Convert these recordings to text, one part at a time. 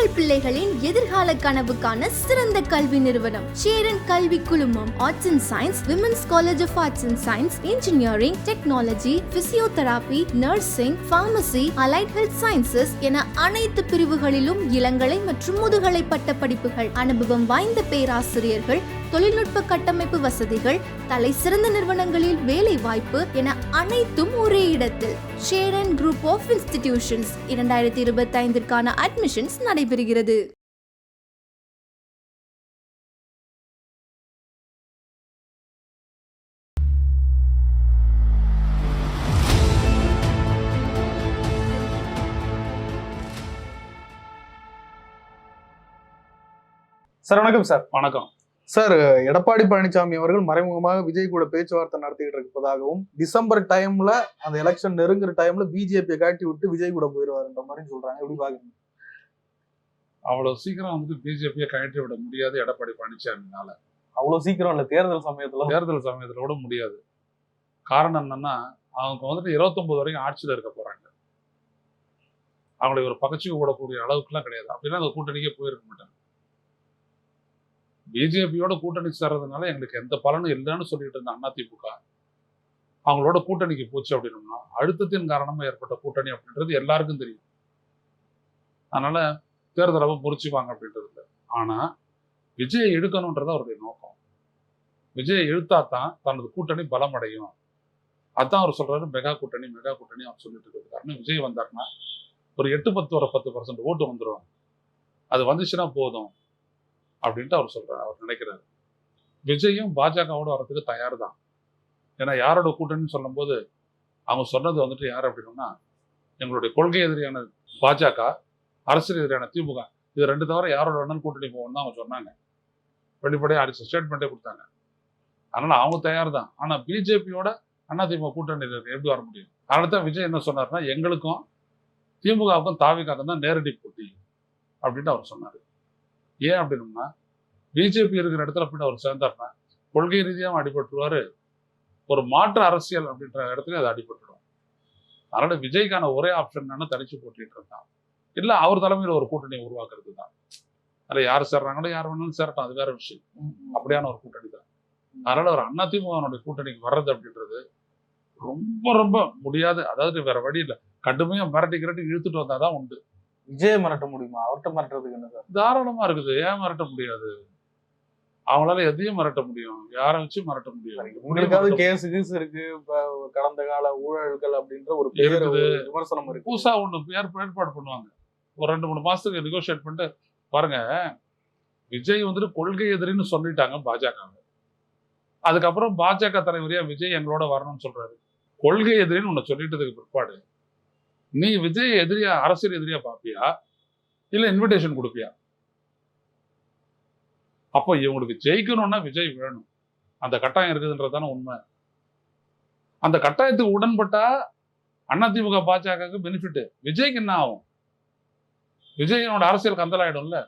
உங்கள் பிள்ளைகளின் எதிர்கால கனவுக்கான சிறந்த கல்வி நிறுவனம். சேரன் கல்வி குழுமம் arts and science women's college of arts and science engineering technology physiotherapy nursing pharmacy allied health sciences என அனைத்து பிரிவுகளிலும் இளங்கலை மற்றும் முதுகலை பட்ட படிப்புகள் அனுபவம் வாய்ந்த பேராசிரியர்கள் தொழில்நுட்ப கட்டமைப்பு வசதிகள் தலை சிறந்த நிறுவனங்களில் வேலை வாய்ப்பு என அனைத்தும் ஒரே இடத்தில். ஷேரன் குரூப் ஆஃப் இன்ஸ்டிடியூஷன்ஸ் இரண்டாயிரத்தி இருபத்தி ஐந்திற்கான அட்மிஷன்ஸ் நடைபெறுகிறது. சார் வணக்கம் சார். வணக்கம். சார் எடப்பாடி பழனிசாமி அவர்கள் மறைமுகமாக விஜய் கூட பேச்சுவார்த்தை நடத்திக்கிட்டு இருப்பதாகவும் டிசம்பர் டைம்ல அந்த எலெக்ஷன் நெருங்குற டைம்ல பிஜேபியை காட்டி விட்டு விஜய் கூட போயிருவாருன்ற மாதிரி சொல்றாங்க. எப்படி பாக்குறீங்க? அவ்வளவு சீக்கிரம் வந்துட்டு பிஜேபியை கழட்டி விட முடியாது எடப்பாடி பழனிசாமினால. அவ்வளவு சீக்கிரம் இல்ல தேர்தல் சமயத்துல? தேர்தல் சமயத்துல கூட முடியாது. காரணம் என்னன்னா அவங்க வந்துட்டு 29 வரைக்கும் ஆட்சியில இருக்க போறாங்க. அவங்களை ஒரு பகச்சிக்கு விடக்கூடிய அளவுக்குலாம் கிடையாது. அப்படின்னா அந்த கூட்டணிக்கே போயிருக்க மாட்டாங்க. பிஜேபியோட கூட்டணி சேர்றதுனால எங்களுக்கு எந்த பலனும் இல்லைன்னு சொல்லிட்டு இருந்த அதிமுக அவங்களோட கூட்டணிக்கு போச்சு அப்படின்னோம்னா அழுத்தத்தின் காரணமாக ஏற்பட்ட கூட்டணி அப்படின்றது எல்லாருக்கும் தெரியும். அதனால தேர்தலவை முறிச்சுவாங்க அப்படின்றது இல்லை. ஆனா விஜயை எடுக்கணுன்றது அவருடைய நோக்கம். விஜயை இழுத்தா தான் தனது கூட்டணி பலமடையும். அதான் அவர் சொல்றாரு மெகா கூட்டணி மெகா கூட்டணி அவர் சொல்லிட்டு இருக்கிறது காரணம் விஜய் வந்தாருன்னா ஒரு எட்டு பத்து ஒரு பத்து பர்சன்ட் ஓட்டு வந்துடும் அது வந்துச்சுன்னா போதும். அப்படின்ட்டு அவர் சொல்றாரு அவர் நினைக்கிறாரு. விஜயும் பாஜகவோட வரதுக்கு தயார் தான் ஏன்னா யாரோட கூட்டணின்னு சொல்லும்போது அவங்க சொன்னது வந்துட்டு யார் அப்படின்னா எங்களுடைய கொள்கை எதிரியான பாஜக அரசியல் எதிரியான திமுக. இது ரெண்டு தவிர யாரோட வேணாலும் கூட்டணி போகணும்னு தான் அவங்க சொன்னாங்க. வெளிப்படையாக அடிச்ச ஸ்டேட்மெண்ட்டே கொடுத்தாங்க. அதனால அவங்க தயார் தான் ஆனால் பிஜேபியோட அதிமுக கூட்டணியில் இருக்கு எப்படி வர முடியும்? அதனால தான் விஜய் என்ன சொன்னார்னா எங்களுக்கும் திமுகவுக்கும் தாவிக்காக்கும் தான் நேரடி போட்டி அப்படின்ட்டு அவர் சொன்னார். ஏன் அப்படின்னா பிஜேபி இருக்கிற இடத்துல போயிட்டு அவர் சேர்ந்தார்னா கொள்கை ரீதியாகவும் அடிபட்டுருவாரு. ஒரு மாற்று அரசியல் அப்படின்ற இடத்துல அது அடிபட்டுடும் அதனால விஜய்க்கான ஒரே ஆப்ஷன் என்னன்னா தனிச்சு போட்டிட்டு இருந்தான் இல்ல அவர் தலைமையில் ஒரு கூட்டணி உருவாக்குறது தான். அதில் யார் சேர்றாங்களோ யார் வேணாலும் சேரட்டும். அது வேற விஷயம். அப்படியான ஒரு கூட்டணி தான். அதனால ஒரு அதிமுகனுடைய கூட்டணிக்கு வர்றது அப்படின்றது ரொம்ப ரொம்ப முடியாது. அதாவது வேற வழி இல்லை. கடுமையாக மிரட்டி கிரட்டி இழுத்துட்டு வந்தாதான் உண்டு. விஜய மிரட்ட முடியுமா? அவர்கிட்ட மிரட்டுறதுக்கு என்ன சார்? தாராளமா இருக்குது. ஏன் மிரட்ட முடியாது? அவங்களால எதையும் மிரட்ட முடியும். யாரை வச்சு மிரட்ட முடியும் உங்களுக்காவது கேஸ் கீஸ் இருக்கு. கடந்த கால ஊழல்கள் அப்படின்ற ஒரு விமர்சனம் இருக்கு. புதுசா ஒண்ணு பேர் ஏற்பாடு பண்ணுவாங்க. ஒரு ரெண்டு மூணு மாசத்துக்கு நெகோஷியேட் பண்ணிட்டு பாருங்க விஜய் வந்துட்டு கொள்கை எதிரின்னு சொல்லிட்டாங்க பாஜக அதுக்கப்புறம் பாஜக தலைவரியா விஜய் எங்களோட வரணும்னு சொல்றாரு. கொள்கை எதிரின்னு உன்னை சொல்லிட்டதுக்கு பிற்பாடு நீ விஜய் எதிரியா அரசியல் எதிரியா பாப்பியா? இல்ல இன்விடேஷன் கொடுப்பியா? அப்போ இவங்களுக்கு ஜெயிக்கணும்னா விஜய் வேணும். அந்த கட்டாயம் இருக்குதுன்றதான உண்மை. அந்த கட்டாயத்துக்கு உடன்பட்டா அதிமுக பாஜகவுக்கு பெனிஃபிட் விஜய்க்கு என்ன ஆகும்? விஜயனோட அரசியல் கந்தலாயிடும்ல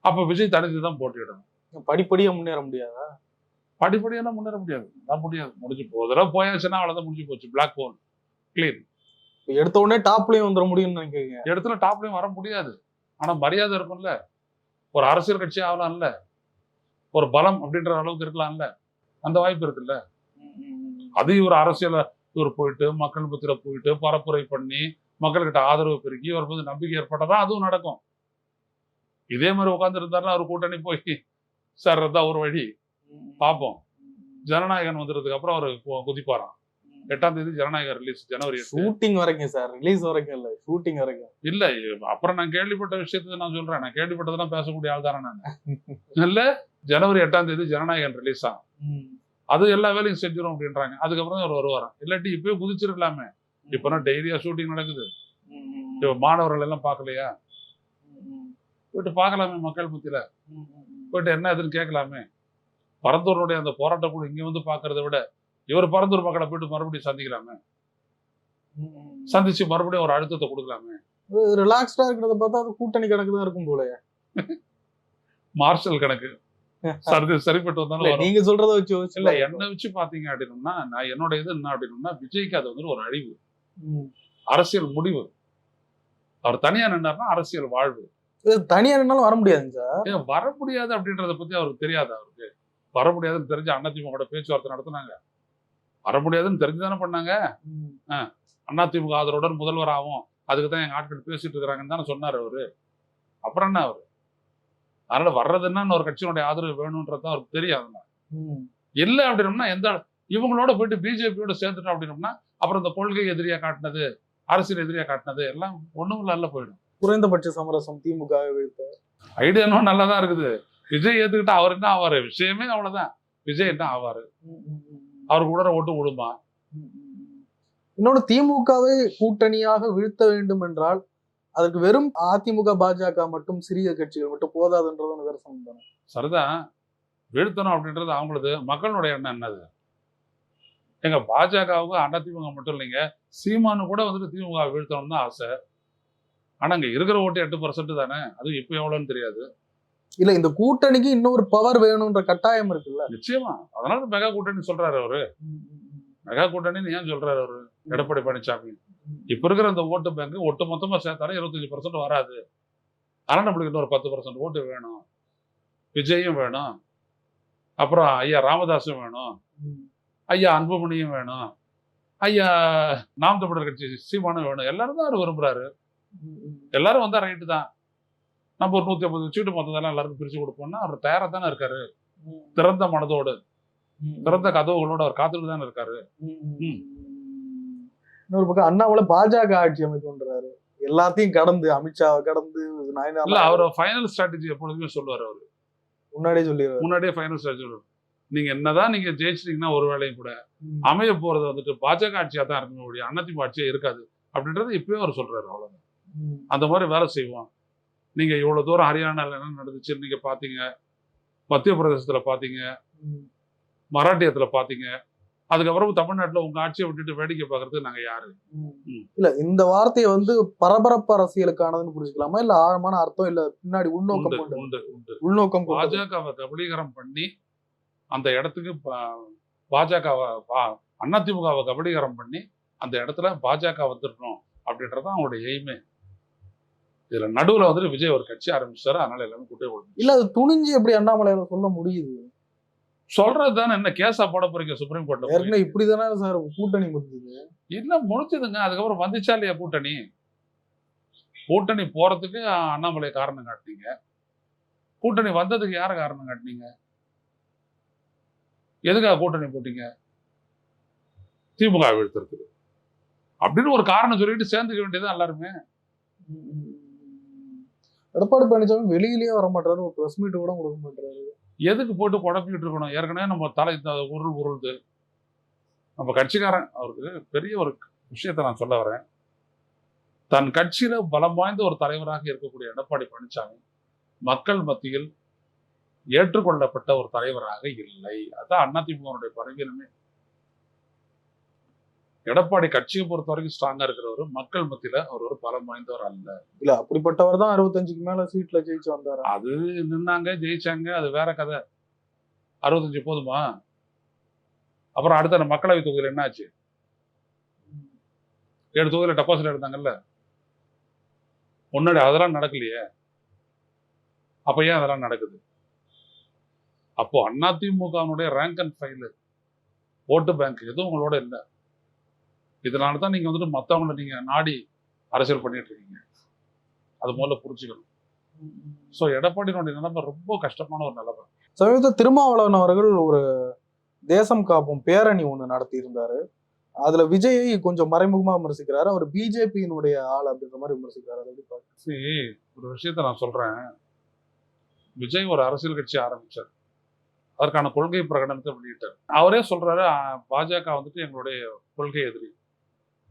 அப்ப விஜய் தடுத்து தான் போட்டியிடணும். படிப்படியா முன்னேற முடியாதா? படிப்படியெல்லாம் முன்னேற முடியாது. நான் முடியாது. முடிஞ்சு தடவை போயாச்சுன்னா அவ்வளவுதான் முடிஞ்சு போச்சு. பிளாக் ஹோல் இப்ப எடுத்த உடனே டாப்லயும் வந்துட முடியும்னு நினைக்கிறீங்க? இடத்துல டாப்லயும் வர முடியாது. ஆனா மரியாதை இருக்கும்ல. ஒரு அரசியல் கட்சி ஆகலாம்ல. ஒரு பலம் அப்படின்ற அளவுக்கு இருக்கலாம்ல. அந்த வாய்ப்பு இருக்குல்ல. அது இவர் அரசியல இவர் போயிட்டு மக்கள் புத்திர போயிட்டு பரப்புரை பண்ணி மக்கள்கிட்ட ஆதரவு பெருக்கி இவர் மீது நம்பிக்கை ஏற்பட்டதான் அதுவும் நடக்கும். இதே மாதிரி உட்கார்ந்து இருந்தாருன்னா அவர் கூட்டணி போய் சேர்றதா ஒரு வழி. பார்ப்போம் ஜனநாயகன் வந்ததுக்கு அப்புறம் அவர் குதிப்பாராம். எட்டாம் தேதி ஜனநாயகம் ரிலீஸ் ஜனவரி ஷூட்டிங் வரைக்கும் சார் ரிலீஸ் வரைக்கும் இல்ல ஷூட்டிங் வரைக்கும். இல்ல அப்புறம் நான் கேள்விப்பட்ட விஷயத்தை நான் சொல்றேன். நான் கேள்விப்பட்டதெல்லாம் பேசக்கூடிய ஆள் தானே நான். இல்ல ஜனவரி எட்டாம் தேதி ஜனநாயகன் ரிலீஸ் ஆகும். அது எல்லா வேலையும் செஞ்சிடும் அப்படின்றாங்க. அதுக்கப்புறம் அவர் வருவாராம். இல்லாட்டி இப்பயே குதிச்சிருக்கலாமே இப்ப டெய்லியா ஷூட்டிங் நடக்குது? இப்ப மாணவர்கள் எல்லாம் பார்க்கலையா? போயிட்டு பார்க்கலாமே மக்கள் மத்தியில போயிட்டு என்ன எதுன்னு கேட்கலாமே. பரந்தூருடைய அந்த போராட்ட குழு இங்க வந்து பார்க்கறத விட இவர் பரந்தூர் மக்களை போயிட்டு மறுபடியும் சந்திக்கலாமே? சந்திச்சு மறுபடியும் ஒரு அழுத்தத்தை கொடுக்கலாமே? ரிலாக்ஸ்டா இருக்கிறத பார்த்தா அது கூட்டணி கணக்கு தான் இருக்கும் போல மார்ஷல் கணக்கு. சரி சரிப்பட்டு வந்தாலும். நீங்க சொல்றத வச்சு இல்ல என்ன வச்சு பாத்தீங்க அப்படின்னா நான் என்னோட இது என்ன அப்படின்னா விஜய்க்கு அது வந்து ஒரு அழிவு. அரசியல் முடிவு. அவர் தனியா நின்னார்னா அரசியல் வாழ்வு. தனியா இருந்தாலும் வர முடியாதுங்க சார். வர முடியாது அப்படின்றத பத்தி அவருக்கு தெரியாது அவருக்கு. வர முடியாதுன்னு தெரிஞ்சு அதிமுக பேச்சுவார்த்தை நடத்துனாங்க. வர முடியாதுன்னு தெரிஞ்சு தானே பண்ணாங்க. அதிமுக ஆதரவுடன் முதல்வர் ஆகும் அதுக்கு தான் எங்க ஆட்கள் பேசிட்டு இருக்கிறாங்கன்னு தானே சொன்னார் அவரு. அப்புறம் என்ன அவரு? அதனால வர்றதுன்னா இன்னொரு கட்சியினுடைய ஆதரவு வேணும்ன்றது அவருக்கு தெரியாது ம். இல்லை அப்படின்னம்னா எந்த இவங்களோட போயிட்டு பிஜேபியோட சேர்த்துட்டோம் அப்படின்னம்னா அப்புறம் இந்த கொள்கை எதிரியா காட்டினது அரசியல் எதிரியா காட்டினது எல்லாம் ஒண்ணும் இல்ல போயிடும். குறைந்தபட்ச சமரசம் திமுக ஐடியா இன்னும் நல்லா தான் இருக்குது. விஜய் ஏத்துக்கிட்டா அவர் என்ன ஆவாரு? விஷயமே அவ்வளவுதான். விஜய் என்ன ஆவாரு? அவருக்கு கூட ஓட்டு விடுமா இன்னொன்னு திமுகவை கூட்டணியாக வீழ்த்த வேண்டும் என்றால் அதற்கு வெறும் அதிமுக பாஜக மட்டும் சிறிய கட்சிகள் மட்டும் போதாதுன்றது நிதர்சனம் தானே சரிதான் வீழ்த்தணும் அப்படின்றது அவங்களது மக்களுடைய எண்ணம் என்னது? எங்க பாஜகவுக்கு அதிமுக மட்டும் இல்லைங்க சீமானு கூட வந்துட்டு திமுக வீழ்த்தணும் தான் ஆசை. ஆனா இங்க இருக்கிற ஓட்டு எட்டு பர்சன்ட் தானே அது இப்ப எவ்வளவுன்னு தெரியாது. இல்ல இந்த கூட்டணிக்கு இன்னொரு பவர் வேணும்ன்ற கட்டாயம் இருக்குல்ல. நிச்சயமா. அதனால மெகா கூட்டணி சொல்றாரு அவரு. மெகா கூட்டணின்னு ஏன் சொல்றாரு அவரு? எடப்பாடி பழனிசாமி. இப்ப இருக்கிற அந்த ஓட்டு பேங்க் ஒட்டு மொத்தமா சேர்த்தாலும் இருபத்தஞ்சு பர்சன்ட் வராது. ஆனா நம்மளுக்கு இன்னொரு பத்து பர்சன்ட் ஓட்டு வேணும். விஜயும் வேணும். அப்புறம் ஐயா ராமதாஸும் வேணும். ஐயா அன்புமணியும் வேணும். ஐயா நாம் தமிழர் கட்சி சீமானும் வேணும். எல்லாரும் தான் அவர் விரும்புறாரு. எல்லாரும் வந்தா ரைட்டு தான். நம்ம ஒரு நூத்தி ஐம்பது சீட்டு மொத்தத்தெல்லாம் எல்லாருக்கும் பிரிச்சு கொடுப்போம்னா அவர் தயாரா தானே இருக்காரு. திறந்த மனதோடு திறந்த கதவுகளோடு அவர் காத்துட்டு தானே இருக்காரு. இன்னொரு பக்கம் அண்ணாமலை பாஜக ஆட்சி அமைக்கின்றாரு எல்லாத்தையும் கடந்து அமித்ஷாவை கடந்து இல்ல அவர் ஃபைனல் ஸ்ட்ராட்டஜி எப்பொழுதுமே சொல்லுவார் அவர். முன்னாடியே சொல்லிடுறாரு முன்னாடியே ஃபைனல் ஸ்ட்ராட்டஜி சொல்லுவார். நீங்க என்னதான் நீங்க ஜெயிச்சிட்டீங்கன்னா ஒரு வேலையும் கூட அமைய போறது வந்துட்டு பாஜக ஆட்சியா தான் இருக்குமே ஒழிய அதிமுக ஆட்சியா இருக்காது. அப்படின்றது இப்பயும் அவர் சொல்றாரு அவ்வளவுதான். அந்த மாதிரி வேலை செய்வோம். நீங்க இவ்வளவு தூரம் ஹரியானால என்ன நடந்துச்சு? நீங்க பாத்தீங்க. மத்திய பிரதேசத்துல பாத்தீங்க. ம். மராட்டியத்துல பாத்தீங்க. அதுக்கப்புறம் தமிழ்நாட்டுல உங்க ஆட்சியை விட்டுட்டு வேடிக்கை பார்க்கறதுக்கு நாங்க யாரு. இல்ல இந்த வார்த்தையை வந்து பரபரப்பு அரசியலுக்கானதுன்னு புரிஞ்சுக்கலாமா? இல்ல ஆழமான அர்த்தம் இல்ல பின்னாடி உள்நோக்கம் உண்டு உண்டு உள்நோக்கம். பாஜகவை கபலீகரம் பண்ணி அந்த இடத்துக்கு பாஜகவை அதிமுகவை கபலீகரம் பண்ணி அந்த இடத்துல பாஜக வந்துடணும் அப்படின்றது தான் அவங்களுடைய எய்மே. இதுல நடுவுல வந்துட்டு விஜய் ஒரு கட்சி ஆரம்பிச்சாரு. அதனால எல்லாமே குட்டை போடுது இல்ல அது துணிஞ்சு எப்படி அண்ணாமலையால சொல்ல முடியுது? சொல்றது தானே என்ன கேஸா போட போறீங்க சுப்ரீம் கோர்ட்ல? ஏற்கனவே இப்படிதானே சார் கூட்டணி முடிஞ்சது? இல்ல முடிச்சதுங்க அதுக்கப்புறம் வந்துச்சா இல்லையா கூட்டணி? கூட்டணி போறதுக்கு அண்ணாமலை காரணம் காட்டினீங்க. கூட்டணி வந்ததுக்கு யார காரணம் காட்டினீங்க? எதுக்காக கூட்டணி போட்டீங்க? திமுக வீழ்த்துறதுக்கு. அப்படின்னு ஒரு காரணம் சொல்லிட்டு சேர்ந்துக்க வேண்டியது எல்லாருமே. எடப்பாடி பழனிசாமி வெளியிலேயே வர மாட்டாரு ஒரு பிரஸ் மீட் கூட கொடுக்க மாட்டாரு. எதுக்கு போட்டு குழப்பிக்கிட்டு இருக்கணும்? ஏற்கனவே நம்ம தலை த- உருள் உருள்து. நம்ம கட்சிக்காரன் அவருக்கு பெரிய ஒரு விஷயத்தை நான் சொல்ல வரேன். தன் கட்சியில பலம் வாய்ந்த ஒரு தலைவராக இருக்கக்கூடிய எடப்பாடி பழனிசாமி மக்கள் மத்தியில் ஏற்றுக்கொள்ளப்பட்ட ஒரு தலைவராக இல்லை. அதான் அதிமுகனுடைய பலவீனமே எடப்பாடி கட்சியை பொறுத்த வரைக்கும் ஸ்ட்ராங்கா இருக்கிறவர். மக்கள் மத்தியில அவர் ஒரு பலம் வாய்ந்தவர் அல்ல. இல்ல அப்படிப்பட்டவர் தான் அறுபத்தஞ்சுக்கு மேல சீட்ல ஜெயிச்சு வந்தாரு. அது நின்னாங்க ஜெயிச்சாங்க அது வேற கதை. அறுபத்தஞ்சு போதுமா? அப்புறம் அடுத்த அந்த மக்களவை தொகுதியில் என்ன ஆச்சு ஏழு தொகுதியில் டெபாசிட் எடுத்தாங்கல்ல. முன்னாடி அதெல்லாம் நடக்கலையே. அப்ப ஏன் அதெல்லாம் நடக்குது? அப்போ அதிமுகனுடைய ரேங்க் அண்ட் ஃபைல் ஓட்டு பேங்க் எதுவும் உங்களோட இல்லை. இதனால தான் நீங்க வந்துட்டு மத்தவங்கள நீங்க நாடி அரசியல் பண்ணிட்டு இருக்கீங்க. அது முதல்ல புரிஞ்சுக்கணும். ஸோ எடப்பாடியினுடைய நிலைமை ரொம்ப கஷ்டமான ஒரு நிலைமை. சமீபத்தில் திருமாவளவன் அவர்கள் ஒரு தேசம் காப்போம் பேரணி ஒண்ணு நடத்தி இருந்தாரு. அதுல விஜயை கொஞ்சம் மறைமுகமா விமர்சிக்கிறாரு. அவர் பிஜேபியினுடைய ஆள் அப்படின்ற மாதிரி விமர்சிக்கிறாரு? சரி ஒரு விஷயத்த நான் சொல்றேன். விஜய் ஒரு அரசியல் கட்சி ஆரம்பிச்சார். அதற்கான கொள்கை பிரகடனத்தை வெளியிட்டார். அவரே சொல்றாரு "ஆ, பாஜக வந்துட்டு எங்களுடைய கொள்கை எதிரி.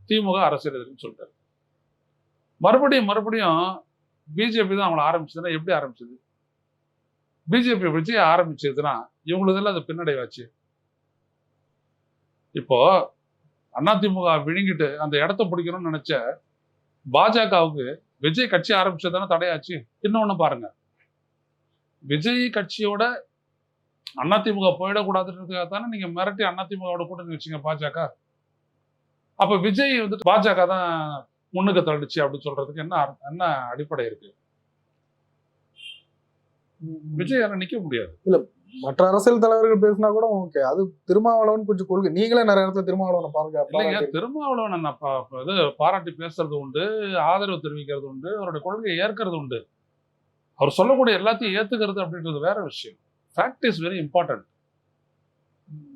திமுக அரசியல் எதிரின்னு சொல்லிட்டாரு. மறுபடியும் மறுபடியும் பிஜேபி தான் அவங்களை ஆரம்பிச்சதுன்னா எப்படி ஆரம்பிச்சது? பிஜேபி விஜய் ஆரம்பிச்சதுன்னா இவங்களுதெல்லாம் அது பின்னடைவாச்சு. இப்போ அதிமுக விழுங்கிட்டு அந்த இடத்த பிடிக்கணும்னு நினைச்ச பாஜகவுக்கு விஜய் கட்சி ஆரம்பிச்சதானே தடையாச்சு? இன்னொன்னு பாருங்க. விஜய் கட்சியோட அதிமுக போயிடக்கூடாதுன்றதுக்காக தானே நீங்க மிரட்டி அதிமுகவோட கூட்டணி வச்சீங்க பாஜக? அப்ப விஜய் வந்துட்டு பாஜக தான் முன்னுக்கு தள்ளிச்சு அப்படின்னு சொல்றதுக்கு என்ன என்ன அடிப்படை இருக்கு? விஜயால நிக்க முடியாது. மற்ற அரசியல் தலைவர்கள் பேசினா கூட ஓகே அது திருமாவளவன் கொஞ்சம் கொள்கை. நீங்களே நிறைய இடத்துல திருமாவளவனை பாருங்க திருமாவளவன் நான் இது பாராட்டி பேசுறது உண்டு ஆதரவு தெரிவிக்கிறது உண்டு அவருடைய கொள்கையை ஏற்கிறது உண்டு. அவர் சொல்லக்கூடிய எல்லாத்தையும் ஏத்துக்கிறது அப்படின்றது வேற விஷயம். ஃபேக்ட் இஸ் வெரி இம்பார்ட்டன்ட்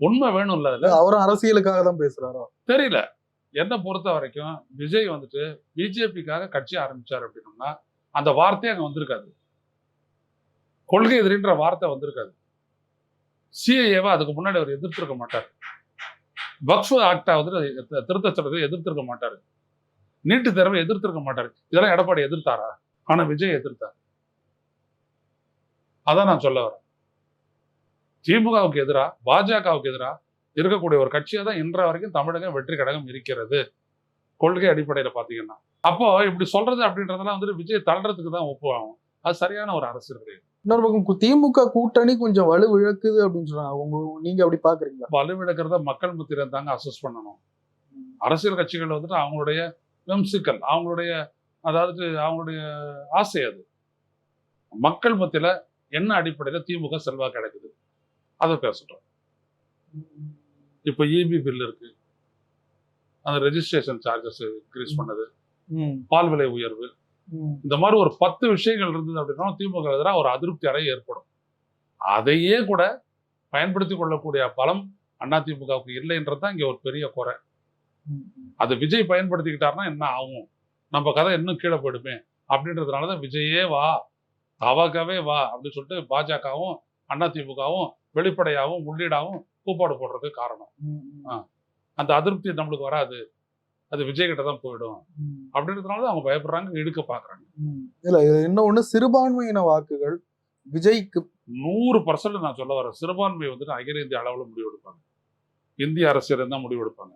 உண்மை வேணும்ல அதுல. அவரும் அரசியலுக்காக தான் பேசுறாரோ? தெரியல. என்னை பொறுத்த வரைக்கும் விஜய் வந்துட்டு பிஜேபிக்காக கட்சி ஆரம்பிச்சார் அப்படின்னோம்னா அந்த வார்த்தையே அங்க வந்திருக்காது. கொள்கை எதிரின்ற வார்த்தை வந்திருக்காது. சிஐஏவை அதுக்கு முன்னாடி அவர் எதிர்த்திருக்க மாட்டார். வக்ஃபு ஆக்டா வந்து திருத்த சட்டத்தை எதிர்த்திருக்க மாட்டார். நீட்டு தேர்வை எதிர்த்திருக்க மாட்டார். இதெல்லாம் எடப்பாடி எதிர்த்தாரா? ஆனா விஜய் எதிர்த்தார். அதான் நான் சொல்ல வரேன். திமுகவுக்கு எதிரா? பாஜகவுக்கு எதிரா? இருக்கக்கூடிய ஒரு கட்சியா தான் இன்ற வரைக்கும் தமிழக வெற்றி கழகம் இருக்கிறது. கொள்கை அடிப்படையில பாத்தீங்கன்னா அப்போ இப்படி சொல்றது அப்படின்றதெல்லாம் வந்துட்டு விஜய் தள்ளுறதுக்கு தான் ஒப்புவாகும் அது சரியான ஒரு அரசியல் கிடையாது. இன்னொரு பக்கம் திமுக கூட்டணி கொஞ்சம் வலு இழக்குது அப்படின்னு சொல்றாங்க உங்க நீங்க அப்படி பாக்குறீங்களா வலுவிழக்கிறத மக்கள் மத்தியில தாங்க அசஸ் பண்ணணும். அரசியல் கட்சிகள் வந்துட்டு அவங்களுடைய விம்சிக்கல் அவங்களுடைய அதாவது அவங்களுடைய ஆசை அது. மக்கள் மத்தியில என்ன அடிப்படையில திமுக செல்வாக்கு கிடைக்குது அதை பேசட்டும் இப்போ இபி பில் இருக்கு. அந்த ரெஜிஸ்ட்ரேஷன் சார்ஜஸ் இன்க்ரீஸ் பண்ணது. பால் விலை உயர்வு. இந்த மாதிரி ஒரு பத்து விஷயங்கள் இருந்தது அப்படின்னா திமுக எதிராக ஒரு அதிருப்தி அறை ஏற்படும். அதையே கூட பயன்படுத்தி கொள்ளக்கூடிய பலம் அதிமுகவுக்கு இல்லைன்றது தான் இங்க ஒரு பெரிய குறை. அது விஜய் பயன்படுத்திக்கிட்டாருன்னா என்ன ஆகும்? நம்ம கதை இன்னும் கீழே போயிடுமே. அப்படின்றதுனால தான் விஜயே வா தவகவே வா அப்படின்னு சொல்லிட்டு பாஜகவும் அதிமுகவும் வெளிப்படையாகவும் உள்ளீடாகவும் கூப்பாடு போடுறதுக்கு காரணம். அந்த அதிருப்தி நம்மளுக்கு வராது. அது விஜய் கிட்ட தான் போயிடும். அப்படின்றதுனால தான் அவங்க பயப்படுறாங்க இழுக்க பாக்குறாங்க. இல்ல இன்னொன்னு சிறுபான்மையின வாக்குகள் விஜய்க்கு நூறு பர்சன்ட் நான் சொல்ல வரேன். சிறுபான்மை வந்துட்டு அகில இந்திய அளவில் முடிவெடுப்பாங்க. இந்திய அரசியல் தான் முடிவெடுப்பாங்க.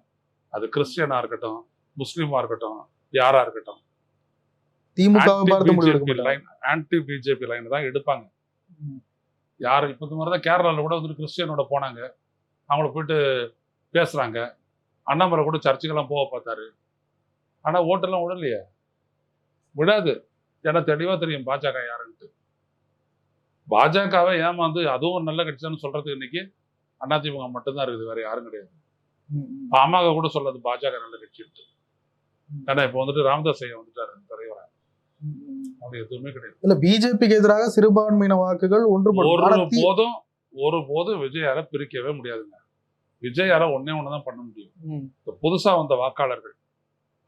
அது கிறிஸ்டியனா இருக்கட்டும் முஸ்லீமா இருக்கட்டும் யாரா இருக்கட்டும். திமுக ஆன்டி பிஜேபி லைன் தான் எடுப்பாங்க. யார் இப்போ இந்த மாதிரி தான் கேரளாவில் கூட வந்துட்டு கிறிஸ்டியனோட போனாங்க. அவங்கள போயிட்டு பேசுறாங்க. அண்ணாமலை கூட சர்ச்சுக்கெல்லாம் போக பார்த்தாரு. ஆனா ஓட்டெல்லாம் விடலையே. விடாது. ஏன்னா தெளிவா தெரியும் பாஜக யாருன்ட்டு. பாஜகவை ஏமாந்து அதுவும் ஒரு நல்ல கட்சின்னு சொல்றதுக்கு இன்னைக்கு அதிமுக மட்டும்தான் இருக்குது வேற யாரும் கிடையாது. பாமக கூட சொல்லாது பாஜக நல்ல கட்சின்ட்டு. ஏன்னா இப்போ வந்துட்டு ராமதாஸ் ஐயா வந்துட்டாரு தலைவரா. அவனுக்கு எதுவுமே கிடையாது. இல்ல பிஜேபிக்கு எதிராக சிறுபான்மையின வாக்குகள் தி- போதும் ஒரு போதும் விஜயால பிரிக்கவே முடியாதுங்க. விஜயால ஒன்னே ஒண்ணுதான் பண்ண முடியும். இந்த புதுசா வந்த வாக்காளர்கள்.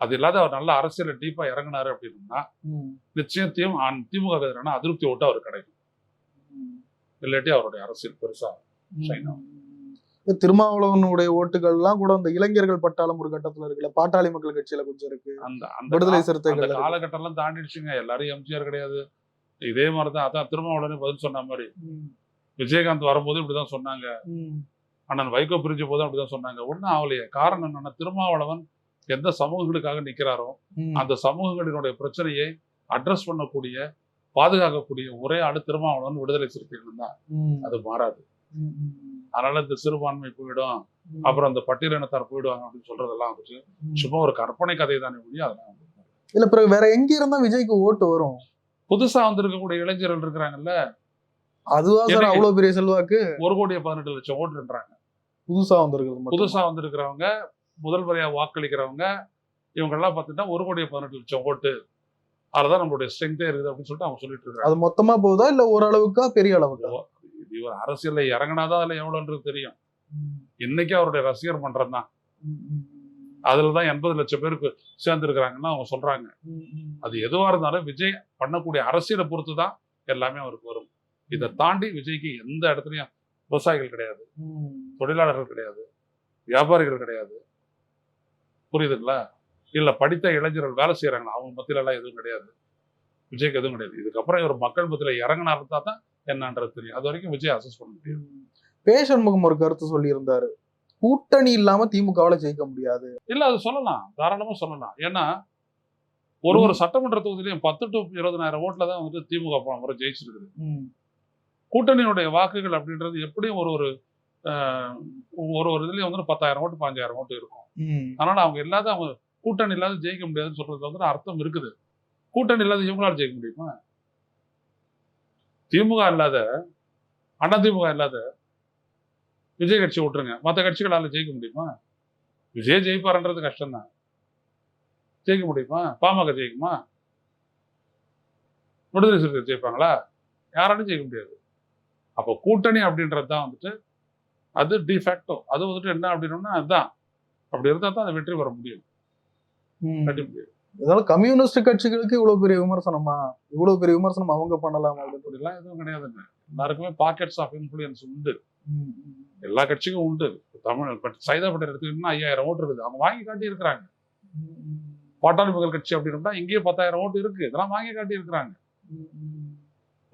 அது இல்லாத அவர் நல்ல அரசியல டீப்பா இறங்குனாரு அப்படின்னா ம், நிச்சயம் திமுக அதிருப்தி ஓட்டு அவர் கிடைக்கும். இல்லாட்டி அவருடைய அரசியல் பெருசா திருமாவளவனுடைய ஓட்டுகள் எல்லாம் கூட இந்த இளைஞர்கள் பட்டாளம் ஒரு கட்டத்துல இருக்குல்ல பாட்டாளி மக்கள் கட்சியில கொஞ்சம் இருக்கு. அந்த அந்த விடுதலை அந்த சிறுத்தைகள் இருக்கு. காலகட்டம் எல்லாம் தாண்டிடுச்சுங்க. எல்லாரும் எம்ஜிஆர் கிடையாது. இதே மாதிரிதான் அதான் திருமாவளவனே பதில் சொன்ன மாதிரி. விஜயகாந்த் வரும்போது இப்படிதான் சொன்னாங்க. அண்ணன் வைகோ பிரிஞ்ச போதும் அப்படிதான் சொன்னாங்க. ஒன்றும் ஆகலையே. காரணம் என்னன்னா திருமாவளவன் எந்த சமூகங்களுக்காக நிக்கிறாரோ அந்த சமூகங்களினுடைய பிரச்சனையை அட்ரஸ் பண்ணக்கூடிய பாதுகாக்கக்கூடிய ஒரே ஆளு திருமாவளவன் விடுதலை சிறுத்தைகள் தான். அது மாறாது. அதனால இந்த சிறுபான்மை போயிடும். அப்புறம் அந்த பட்டியலினத்தார் போயிடுவாங்க அப்படின்னு சொல்றதெல்லாம் வந்துட்டு ம். சும்மா ஒரு கற்பனை கதை தானே முடியும் அதெல்லாம் இல்ல பிறகு வேற எங்க இருந்தா விஜய்க்கு ஓட்டு வரும்? புதுசா வந்திருக்கக்கூடிய இளைஞர்கள் இருக்கிறாங்கல்ல அதுவா சார் அவ்வளவு பெரிய செல்வாக்கு? ஒரு கோடியே பதினெட்டு லட்சம் ஓட்டுன்றாங்க புதுசா வந்திருக்கிறது. புதுசா வந்திருக்கிறவங்க முதல் முறையா வாக்களிக்கிறவங்க இவங்க எல்லாம் பார்த்துட்டா ஒரு கோடியே பதினெட்டு லட்சம் ஓட்டு. அதுதான் நம்மளுடைய ஸ்ட்ரென்த்தே இருக்குது அப்படின்னு சொல்லிட்டு அவங்க சொல்லிட்டு இருக்காங்க. அது மொத்தமா போகுதா இல்ல ஓரளவுக்கா பெரிய அளவுக்கா? இவர் அரசியல்ல இறங்கினாதான் அதுல எவ்வளவுன்றது தெரியும். இன்னைக்கு அவருடைய ரசிகர் மன்றம் தான். அதுலதான் எண்பது லட்சம் பேருக்கு சேர்ந்து இருக்கிறாங்கன்னு அவங்க சொல்றாங்க. அது எதுவா இருந்தாலும் விஜய் பண்ணக்கூடிய அரசியலை பொறுத்து தான் எல்லாமே அவருக்கு வரும். இதை தாண்டி விஜய்க்கு எந்த இடத்துலயும் விவசாயிகள் கிடையாது. தொழிலாளர்கள் கிடையாது. வியாபாரிகள் கிடையாது. புரியுதுங்களா? இல்ல படித்த இளைஞர்கள் வேலை செய்யறாங்க அவங்க மத்தியில எல்லாம் எதுவும் கிடையாது. விஜய்க்கு எதுவும் கிடையாது. இதுக்கப்புறம் இவர் மக்கள் மத்தியில இறங்கினா தான் என்னன்றது தெரியும். அது வரைக்கும் விஜய் அசஸ் பண்ண முடியும் பே சண்முகம் ஒரு கருத்து சொல்லி இருந்தாரு கூட்டணி இல்லாம திமுகவுல ஜெயிக்க முடியாது. இல்ல அது சொல்லலாம். தாராளமா சொல்லலாம். ஏன்னா ஒரு ஒரு சட்டமன்ற தொகுதியிலையும் பத்து டு இருபதனாயிரம் ஓட்டுல தான் வந்துட்டு திமுக போன முறை ஜெயிச்சிருக்குது. கூட்டணியினுடைய வாக்குகள் அப்படின்றது எப்படியும் ஒரு ஒரு ஒரு ஒரு இதுலயும் வந்து பத்தாயிரம் ஓட்டு பாஞ்சாயிரம் ஓட்டு இருக்கும். அதனால அவங்க இல்லாத அவங்க கூட்டணி இல்லாத ஜெயிக்க முடியாதுன்னு சொல்றது வந்து அர்த்தம் இருக்குது. கூட்டணி இல்லாத இவங்களால ஜெயிக்க முடியுமா? திமுக இல்லாத அண்ணா திமுக இல்லாத விஜய் கட்சி விட்டுருங்க மற்ற கட்சிகளால ஜெயிக்க முடியுமா? விஜய் ஜெயிப்பாருன்றது கஷ்டம்தான். ஜெயிக்க முடியுமா? பாமக ஜெயிக்குமா? விடுதலை சிறுத்தைகள் ஜெயிப்பாங்களா? யாராலும் ஜெயிக்க முடியாது. அப்போ கூட்டணி அப்படின்றது தான் வந்துட்டு அது டிஃபேக்டோ அது வந்துட்டு என்ன அப்படின்னோம்னா அதுதான் அப்படி இருந்தால் தான் அது வெற்றி பெற முடியும். இதனால கம்யூனிஸ்ட் கட்சிகளுக்கு இவ்வளவு பெரிய விமர்சனமா? இவ்வளவு பெரிய விமர்சனம் அவங்க பண்ணலாம் அப்படின்னு அப்படிலாம் எதுவும் கிடையாதுங்க. எல்லாருக்குமே பாக்கெட்ஸ் ஆஃப் இன்ஃப்ளூயன்ஸ் உண்டு. எல்லா கட்சிக்கும் உண்டு. தமிழ் பட் சைதா பட்டேல் எடுத்துக்கிட்டா ஐயாயிரம் ஓட்டு இருக்குது. அவங்க வாங்கி காட்டி இருக்கிறாங்க பாட்டாளி மக்கள் கட்சி அப்படின்னா இங்கேயே பத்தாயிரம் ஓட்டு இருக்கு. இதெல்லாம் வாங்கி காட்டி இருக்கிறாங்க.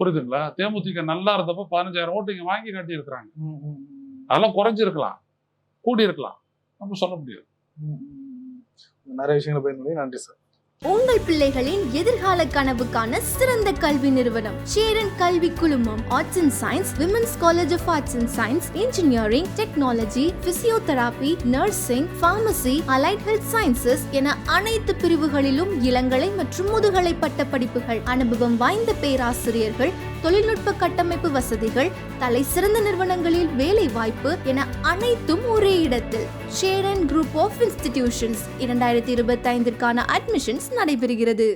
புரியுதுங்களா? தேமுதிக நல்லா இருந்தப்போ பதினஞ்சாயிரம் ஓட்டு இங்க வாங்கி காட்டி இருக்கிறாங்க. அதெல்லாம் குறைஞ்சிருக்கலாம். கூடி இருக்கலாம் நம்ம சொல்ல முடியாது. நிறைய விஷயங்களை பயன்படுத்தி நன்றி சார். உங்கள் பிள்ளைகளின் எதிர்கால கனவுக்கான சிறந்த கல்வி நிறுவனம். சேரன் கல்வி குழுமம் arts and science women's college of arts and science engineering technology physiotherapy nursing pharmacy allied health sciences என அனைத்து பிரிவுகளிலும் இளங்கலை மற்றும் முதுகலை பட்ட படிப்புகள் அனுபவம் வாய்ந்த பேராசிரியர்கள் தொழில்நுட்ப கட்டமைப்பு வசதிகள் தலை சிறந்த நிறுவனங்களில் வேலை வாய்ப்பு என அனைத்தும் ஒரே இடத்தில். ஷேரன் குரூப் ஆஃப் இன்ஸ்டிடியூஷன்ஸ் இரண்டாயிரத்தி இருபத்தி ஐந்திற்கான அட்மிஷன்ஸ் நடைபெறுகிறது.